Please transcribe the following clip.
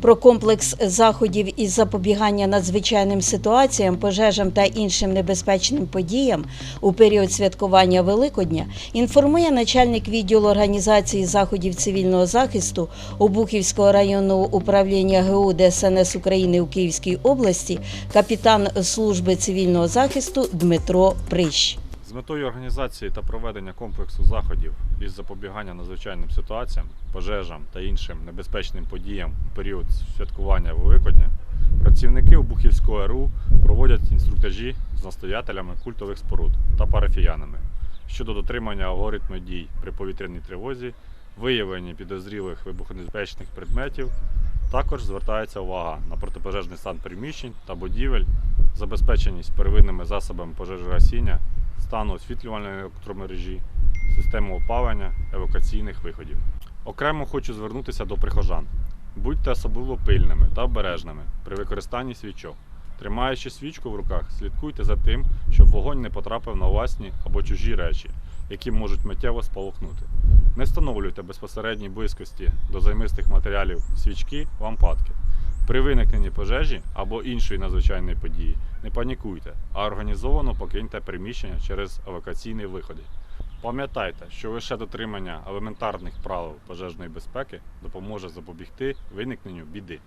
Про комплекс заходів із запобігання надзвичайним ситуаціям, пожежам та іншим небезпечним подіям у період святкування Великодня інформує начальник відділу організації заходів цивільного захисту Обухівського районного управління ГУ ДСНС України у Київській області, капітан служби цивільного захисту Дмитро Прищ. Метою організації та проведення комплексу заходів із запобігання надзвичайним ситуаціям, пожежам та іншим небезпечним подіям у період святкування Великодня, працівники Обухівського РУ проводять інструктажі з настоятелями культових споруд та парафіянами щодо дотримання алгоритму дій при повітряній тривозі, виявленні підозрілих вибухонебезпечних предметів. Також звертається увага на протипожежний стан приміщень та будівель, забезпеченість первинними засобами пожежогасіння, стану освітлювальної електромережі, системи опалення, евакуаційних виходів. Окремо хочу звернутися до прихожан. Будьте особливо пильними та обережними при використанні свічок. Тримаючи свічку в руках, слідкуйте за тим, щоб вогонь не потрапив на власні або чужі речі, які можуть миттєво спалахнути. Не встановлюйте безпосередній близькості до займистих матеріалів свічки, лампадки. При виникненні пожежі або іншої надзвичайної події не панікуйте, а організовано покиньте приміщення через евакуаційні виходи. Пам'ятайте, що лише дотримання елементарних правил пожежної безпеки допоможе запобігти виникненню біди.